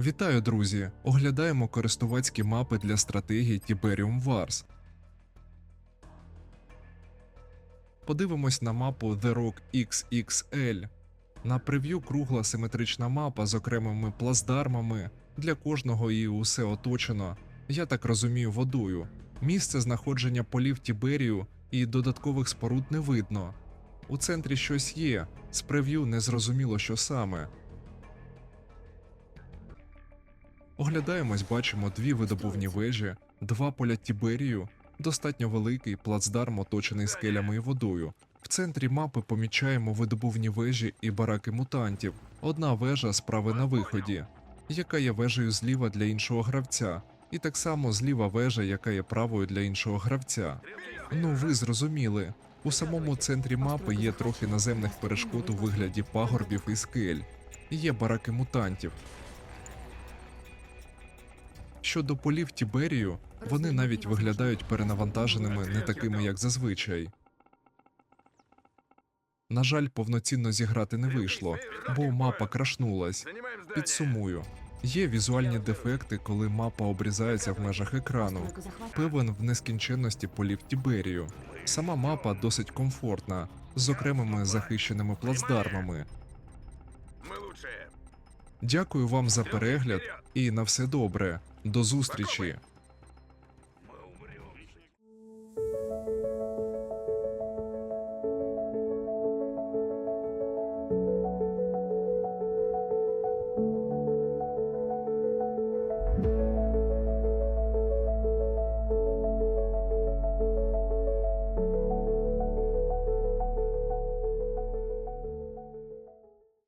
Вітаю, друзі! Оглядаємо користувацькі мапи для стратегії Tiberium Wars. Подивимось на мапу The Rock XXL. На прев'ю кругла симетрична мапа з окремими плацдармами. Для кожного і усе оточено. Я так розумію, водою. Місце знаходження полів Тіберію і додаткових споруд не видно. У центрі щось є, з прев'ю не зрозуміло, що саме. Оглядаємось, бачимо дві видобувні вежі, два поля Тіберію, достатньо великий плацдарм, оточений скелями і водою. В центрі мапи помічаємо видобувні вежі і бараки мутантів. Одна вежа справи на виході, яка є вежею зліва для іншого гравця, і так само зліва вежа, яка є правою для іншого гравця. Ну, ви зрозуміли. У самому центрі мапи є трохи наземних перешкод у вигляді пагорбів і скель. Є бараки мутантів. Щодо полів Тіберію, вони навіть виглядають перенавантаженими не такими, як зазвичай. На жаль, повноцінно зіграти не вийшло, бо мапа крашнулась. Підсумую. Є візуальні дефекти, коли мапа обрізається в межах екрану. Певен в нескінченності полів Тіберію. Сама мапа досить комфортна, з окремими захищеними плацдармами. Дякую вам за перегляд і на все добре. До зустрічі!